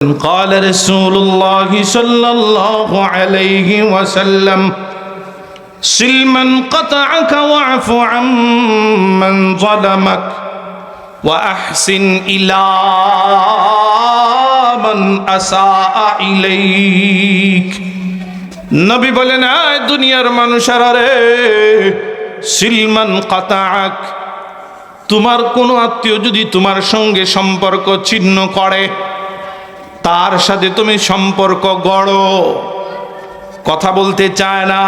قال رسول الله صلى الله عليه وسلم سل من قطعك واعف عمن ظلمك واحسن الى من اساء اليك নবী বলেন আয় দুনিয়ার মানুষেরা রে সিলমান কাতাক তোমার কোনো আত্মীয় যদি তোমার সঙ্গে সম্পর্ক ছিন্ন করে তার সাথে তুমি সম্পর্ক গড়ো। কথা বলতে চায় না।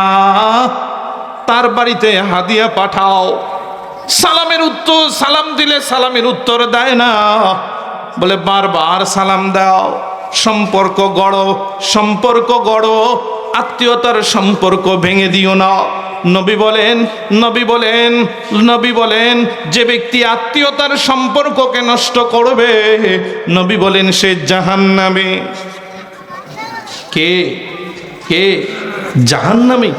তার বাড়িতে হাদিয়া পাঠাও। সালামের উত্তর, সালাম দিলে সালামের উত্তর দেয় না। বলে, বারবার সালাম দাও। সম্পর্ক গড়ো সম্পর্ক গড়ো। আত্মীয়তার সম্পর্ক ভেঙে দিও না। নবী বলেন নবী বলেন নবী বলেন, যে ব্যক্তি আত্মীয়তার সম্পর্ককে নষ্ট করবে, নবী বলেন সে জাহান্নামে। কে? কে? জাহান্নামী।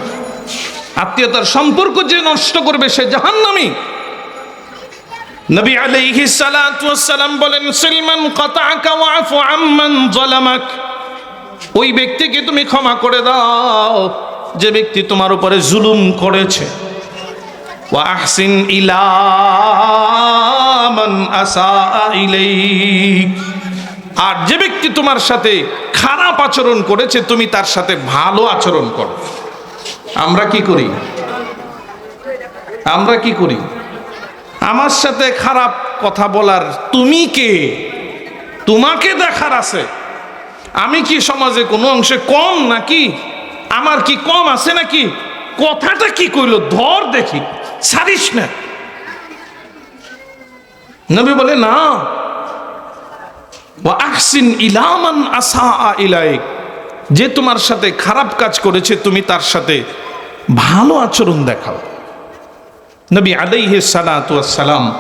আত্মীয়তার সম্পর্ক যে নষ্ট করবে সে জাহান্নামী। নবী আলাইহি সালাতু ওয়াসসালাম বলেন, সিলমান কাতাআকা ওয়াফু আম্মান যালামাক। ওই ব্যক্তিকে তুমি ক্ষমা করে দাও। যে ব্যক্তি তোমার উপরে জুলুম করেছে। আর যে ব্যক্তি তোমার সাথে খারাপ আচরণ করেছে, তুমি তার সাথে ভালো আচরণ করো। আমরা কি করি? আমরা কি করি? আমার সাথে খারাপ কথা বলার তুমি কে? তোমাকে দেখার আছে। আমি কি সমাজে কোনো অংশে কম নাকি? আমার কি কম আছে নাকি? কথাটা কি কইলো? ধর দেখি। ছাড়িস না। নবী বলে, না। ইলামান যে তোমার সাথে খারাপ কাজ করেছে, তুমি তার সাথে ভালো আচরণ দেখাও। নবী আলাইহি সালাম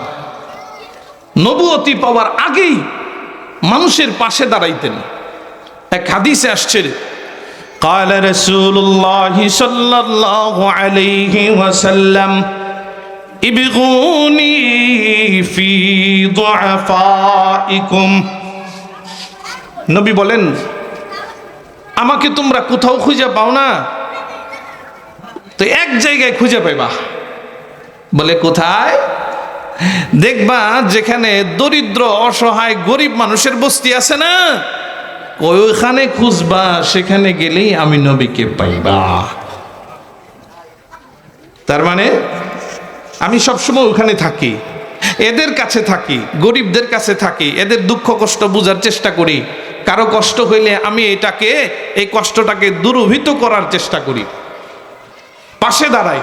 নবুয়তি পাওয়ার আগেই মানুষের পাশে দাঁড়াইতেন। এক হাদিসে আসছে قال رسول الله صلى الله عليه وسلم ابغوني في ضعفائكم নবী বলেন আমাকে তোমরা কোথাও খুঁজে পাও না তো এক জায়গায় খুঁজে পাইবা বলে কোথায় দেখবা যেখানে দরিদ্র অসহায় গরিব মানুষের বস্তি আছে না ওইখানে খুঁজবা, সেখানে গেলেই আমি নবীকে পাইবা। তার মানে আমি সবসময় ওখানে থাকি, এদের কাছে থাকি, গরিবদের কাছে থাকি, এদের দুঃখ কষ্ট বোঝার চেষ্টা করি। কারও কষ্ট হইলে আমি এটাকে, এই কষ্টটাকে দূরভীত করার চেষ্টা করি। পাশে দাঁড়াই।